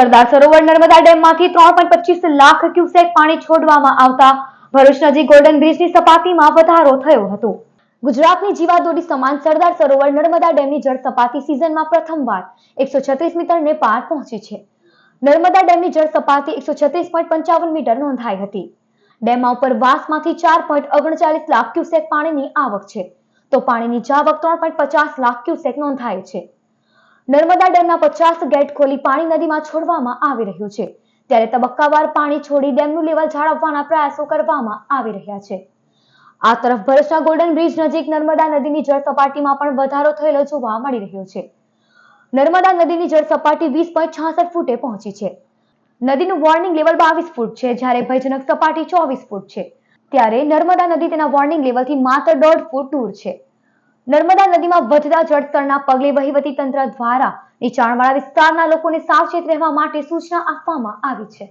સરદાર સરોવર નર્મદા ડેમમાંથી ત્રણ પચીસ લાખ ક્યુસેક પાણી છોડવામાં આવતા ભરૂચ નજીક ગોલ્ડન બ્રિજની સપાટીમાં વધારો થયો હતો. ગુજરાતની જીવાદોરી સમાન સરદાર સરોવર નર્મદા ડેમની જળ સપાટી સિઝનમાં પ્રથમવાર એકસો છત્રીસ મીટરને પાર પહોંચી છે. નર્મદા ડેમની જળ સપાટી એકસો છત્રીસ પોઈન્ટ પંચાવન મીટર નોંધાઈ હતી. ડેમમાં ઉપરવાસમાંથી ચાર પોઈન્ટ ઓગણચાલીસ લાખ ક્યુસેક પાણીની આવક છે. તો પાણીની જાવક ત્રણ પોઈન્ટ પચાસ લાખ ક્યુસેક નોંધાઈ છે. નર્મદા ડેમના પચાસ ગેટ ખોલી પાણી નદીમાં છોડવામાં આવી રહ્યું છે. ત્યારે તબક્કાવાર પાણી છોડી ડેમનું લેવલ જાળવવાના પ્રયાસો કરવામાં આવી રહ્યા છે. આ તરફ ભરૂચના ગોલ્ડન બ્રિજ નજીક નર્મદા નદીની જળ સપાટીમાં પણ વધારો થયેલો જોવા મળી રહ્યો છે. નર્મદા નદીની જળ સપાટી વીસ પોઈન્ટ છાસઠ ફૂટે પહોંચી છે. નદીનું વોર્નિંગ લેવલ બાવીસ ફૂટ છે, જ્યારે ભયજનક સપાટી ચોવીસ ફૂટ છે. ત્યારે નર્મદા નદી તેના વોર્નિંગ લેવલથી માત્ર દોઢ ફૂટ દૂર છે. નર્મદા નદીમાં વધતા જળસ્તરના પગલે વહીવટી તંત્ર દ્વારા નીચાણવાળા વિસ્તારના લોકોને સાવચેત રહેવા માટે સૂચના આપવામાં આવી છે.